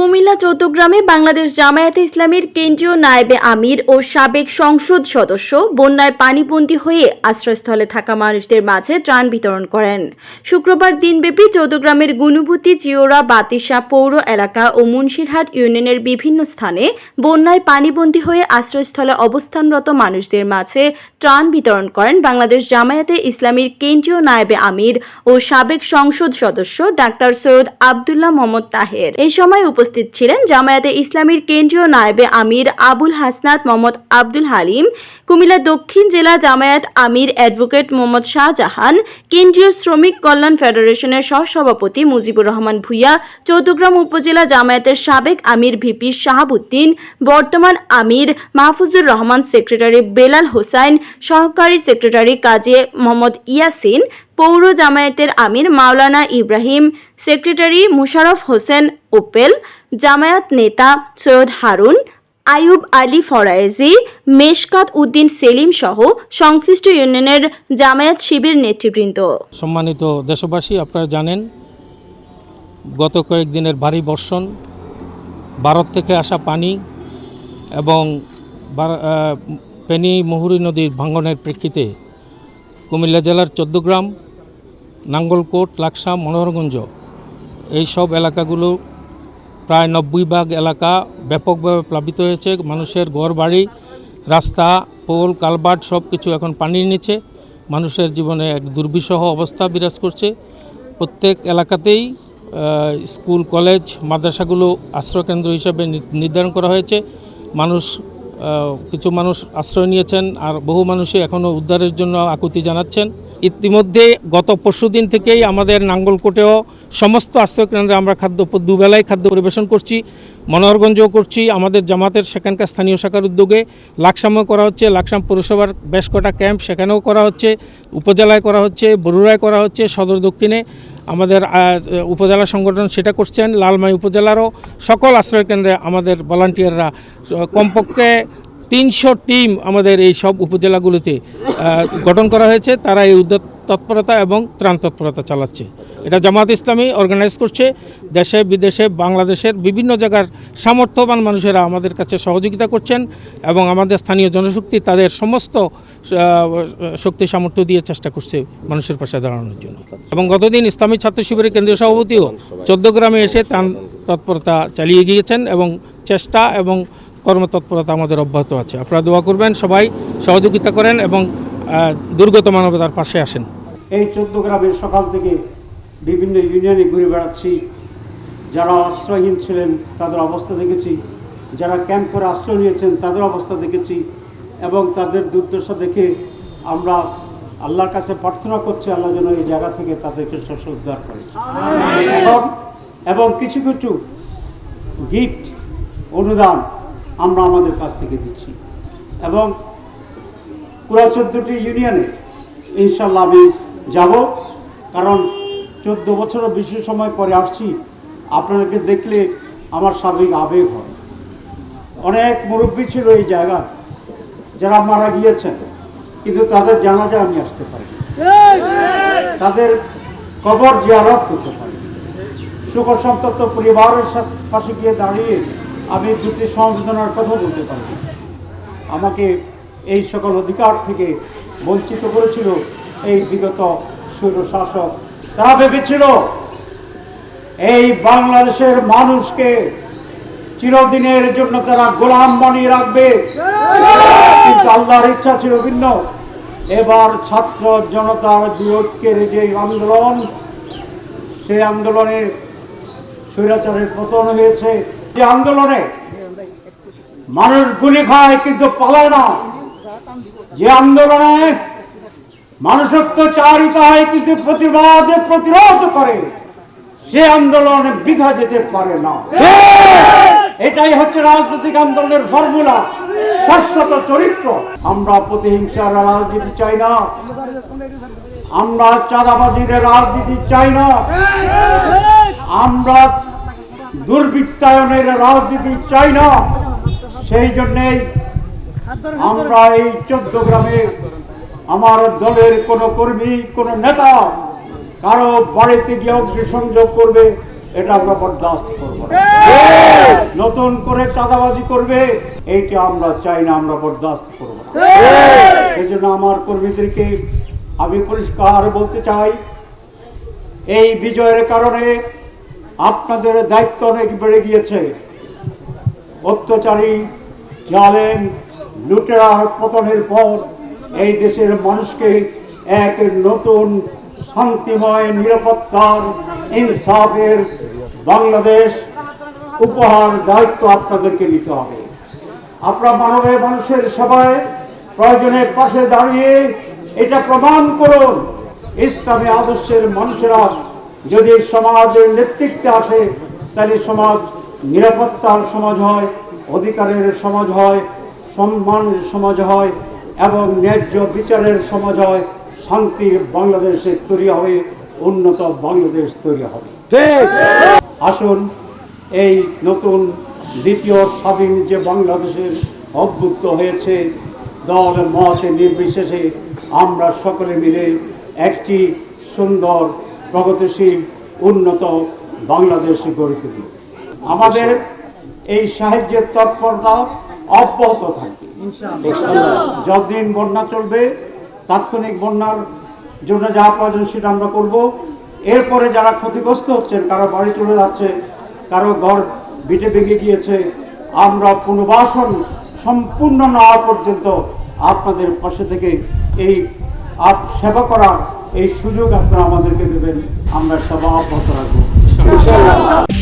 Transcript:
কুমিল্লা চৌদ্দগ্রামে বাংলাদেশ জামায়াতে ইসলামীর কেন্দ্রীয় নায়েবে আমির ও সাবেক সংসদ সদস্য বন্যায় পানিবন্দী হয়ে আশ্রয়স্থলে থাকা মানুষদের মাঝে ত্রাণ বিতরণ করেন। শুক্রবার দিনব্যাপী চৌদ্দগ্রামের গুনুভূতি চিওরা বাতিসা পৌর এলাকা ও মুন্সিরহাট ইউনিয়নের বিভিন্ন স্থানে বন্যায় পানিবন্দী হয়ে আশ্রয়স্থলে অবস্থানরত মানুষদের মাঝে ত্রাণ বিতরণ করেন বাংলাদেশ জামায়াতে ইসলামীর কেন্দ্রীয় নায়েবে আমির ও সাবেক সংসদ সদস্য ডাক্তার সৈয়দ আবদুল্লাহ মোহাম্মদ তাহের। এই সময় উপস্থিত ছিলেন জামায়াতে ইসলামীর কেন্দ্রীয় নায়েবে আমির আবুল হাসনাত মোহাম্মদ আব্দুল হালিম, কুমিল্লা দক্ষিণ জেলা জামায়াত আমির অ্যাডভোকেট মোহাম্মদ শাহজাহান, কেন্দ্রীয় শ্রমিক কল্যাণ ফেডারেশনের সহসভাপতি মুজিবুর রহমান ভুইয়া, চৌদ্দগ্রাম উপজেলা জামায়াতের সাবেক আমির ভিপি শাহাবুদ্দিন, বর্তমান আমির মাহফুজুর রহমান, সেক্রেটারি বেলাল হোসাইন, সহকারী সেক্রেটারি কাজী মোহাম্মদ ইয়াসিন পৌর জামায়াতের আমির মাওলানা ইব্রাহিম সেক্রেটারি মুশারফ হোসেন ওপেল জামায়াত নেতা সৈয়দ হারুন আয়ুব আলী ফরায়েজি মেশকাত উদ্দিন সেলিম সহ সংশ্লিষ্ট ইউনিয়নের জামায়াত শিবির নেতৃবৃন্দ। সম্মানিত দেশবাসী আপনারা জানেন গত কয়েকদিনের ভারী বর্ষণ ভারত থেকে আসা পানি এবং আহ, মুহুরী নদীর ভাঙ্গনের প্রেক্ষিতে কুমিল্লা জেলার চোদ্দগ্রাম নাঙ্গলকোট লাকসা মনোহরগঞ্জ। এই সব এলাকাগুলো প্রায় নব্বই ভাগ এলাকা ব্যাপকভাবে প্লাবিত হয়েছে। মানুষের ঘর বাড়ি, রাস্তা, পোল কালবার্ট সব কিছু এখন পানির নিচে। মানুষের জীবনে এক দুর্বিষহ অবস্থা বিরাজ করছে। প্রত্যেক এলাকাতেই স্কুল, কলেজ, মাদ্রাসাগুলো আশ্রয়কেন্দ্র হিসেবে নির্ধারণ করা হয়েছে। মানুষ কিছু মানুষ আশ্রয় নিয়েছেন আর বহু মানুষই এখনও উদ্ধারের জন্য আকুতি জানাচ্ছেন। ইতিমধ্যে গত পরশুদিন থেকেই আমাদের নাঙ্গলকোটেও সমস্ত আশ্রয়কেন্দ্রে আমরা খাদ্য দুবেলায় খাদ্য পরিবেশন করছি, মনোহরগঞ্জও করছি, আমাদের জামাতের সেখানকার স্থানীয় শাখার উদ্যোগে লাকসামও করা হচ্ছে, লাকসাম পৌরসভার বেশ কটা ক্যাম্প সেখানেও করা হচ্ছে, উপজেলায় করা হচ্ছে, বরুড়ায় করা হচ্ছে, সদর দক্ষিণে আমাদের উপজেলা সংগঠন সেটা করছেন, লালমাই উপজেলারও সকল আশ্রয়কেন্দ্রে আমাদের ভলান্টিয়াররা কমপক্ষে তিনশো টিম আমাদের এই সব উপজেলাগুলোতে গঠন করা হয়েছে। তারা এই উদ্যোগ তৎপরতা এবং ত্রাণ তৎপরতা চালাচ্ছে। এটা জামাত ইসলামী অর্গানাইজ করছে। দেশে, বিদেশে, বাংলাদেশের বিভিন্ন জায়গার সামর্থ্যবান মানুষেরা আমাদের কাছে সহযোগিতা করছেন এবং আমাদের স্থানীয় জনশক্তি তাদের সমস্ত শক্তি সামর্থ্য দিয়ে চেষ্টা করছে মানুষের পাশে দাঁড়ানোর জন্য। এবং গতদিন ইসলামী ছাত্র শিবিরের কেন্দ্রীয় সভাপতিও চোদ্দগ্রামে এসে ত্রাণ তৎপরতা চালিয়ে গিয়েছেন এবং চেষ্টা এবং কর্মতৎপরতা আমাদের অব্যাহত আছে। আপনারা দোয়া করবেন সবাই সহযোগিতা করেন এবং দুর্গত মানবতার পাশে আসেন। এই চোদ্দ গ্রামের সকাল থেকে বিভিন্ন ইউনিয়নে ঘুরে বেড়াচ্ছি। যারা আশ্রয়হীন ছিলেন তাদের অবস্থা দেখেছি। যারা ক্যাম্প করে আশ্রয় নিয়েছেন তাদের অবস্থা দেখেছি। এবং তাদের দুর্দশা দেখে আমরা আল্লাহর কাছে প্রার্থনা করছি আল্লাহ যেন এই জায়গা থেকে তাদেরকে শস্য উদ্ধার করে। এবং এবং কিছু কিছু গিফট অনুদান আমরা আমাদের কাছ থেকে দিচ্ছি। এবং পুরো চোদ্দোটি ইউনিয়নে ইনশাল্লাহ আমি যাব। কারণ চোদ্দ বছরও বেশি সময় পরে আসছি, আপনাদেরকে দেখলে আমার স্বাভাবিক আবেগ হয়। অনেক মুরব্বী ছিল এই জায়গায়, যারা মারা গিয়েছেন, কিন্তু তাদের জানাজা আমি আসতে পারি তাদের কবর জিয়ারত করতে পারি সুখ সন্তপ্ত পরিবারের সাথে পাশে গিয়ে দাঁড়িয়ে আমি দুটি সংবেদনার কথা বলতে পারি। আমাকে এই সকল অধিকার থেকে বঞ্চিত করেছিল এই বিগত স্বৈর শাসক তারা ভেবেছিল, এই বাংলাদেশের মানুষকে চিরদিনের জন্য তারা গোলাম বানিয়ে রাখবে। কিন্তু আল্লাহর ইচ্ছা ছিল ভিন্ন। এবার ছাত্র জনতার ঐক্যের যে আন্দোলন, সেই আন্দোলনে স্বৈরাচারের পতন হয়েছে। যে আন্দোলনে মানুষ গুলি খায় কিন্তু পালায় না। যে আন্দোলনে মানুষত্ব চারিত হয় কিন্তু প্রতিবাদ প্রতিরোধ করে, সে আন্দোলনে বৃথা যেতে পারে না। এটাই হচ্ছে রাজনৈতিক আন্দোলনের ফর্মুলা, শাশ্বত চরিত্র। আমরা প্রতিহিংসার রাজনীতি চাই না। আমরা চাঁদাবাজির রাজনীতি চাই না। আমরা দুর্বৃত্তায়নের রাজনীতি চাই না। সেই জন্যেই আমরা এই চোদ্দ গ্রামে আমার দলের কোনো কর্মী, কোনো নেতা কারও বাড়িতে গিয়ে অগ্নিসংযোগ করবে, এটা আমরা বরদাস্ত করব নতুন করে চাঁদাবাজি করবে, এইটা আমরা চাই না, আমরা বরদাস্ত করব এই জন্য আমার কর্মীদেরকে আমি পরিষ্কার বলতে চাই, এই বিজয়ের কারণে আপনাদের দায়িত্ব অনেক বেড়ে গিয়েছে। অত্যাচারী, জালেম লুটেরার পতনের পর এই দেশের মানুষকে এক নতুন শান্তিময় নিরাপত্তার ইনসাফের বাংলাদেশ উপহার দায়িত্ব আপনাদেরকে নিতে হবে। আপনারা মানবে মানুষের সবাই প্রয়োজনের পাশে দাঁড়িয়ে এটা প্রমাণ করুন। ইসলামী আদর্শের মানুষেরা যদি সমাজের নেতৃত্বে আসে তাহলে সমাজ নিরাপত্তার সমাজ হয় অধিকারের সমাজ হয় সম্মানের সমাজ হয় এবং ন্যায্য বিচারের সমাজ হয় শান্তির বাংলাদেশে তৈরি হবে উন্নত বাংলাদেশ তৈরি হবে। আসুন এই নতুন দ্বিতীয় স্বাধীন যে বাংলাদেশের অভ্যুত্ত হয়েছে দল মতে নির্বিশেষে আমরা সকলে মিলে একটি সুন্দর প্রগতিশীল উন্নত বাংলাদেশ গড়ে তুলি আমাদের এই সাহায্যের তৎপরতা অব্যাহত থাকবে। যতদিন বন্যা চলবে তাৎক্ষণিক বন্যার জন্য যা প্রয়োজন সেটা আমরা করব। এরপরে যারা ক্ষতিগ্রস্ত হচ্ছেন কারও বাড়ি চলে যাচ্ছে কারও ঘর বিটে ভেঙে গিয়েছে আমরা পুনর্বাসন সম্পূর্ণ না হওয়া পর্যন্ত আপনাদের পাশে থেকে এই আপ সেবা করার এই সুযোগ আপনারা আমাদেরকে দেবেন। আমরা সব অব্যাহত রাখব।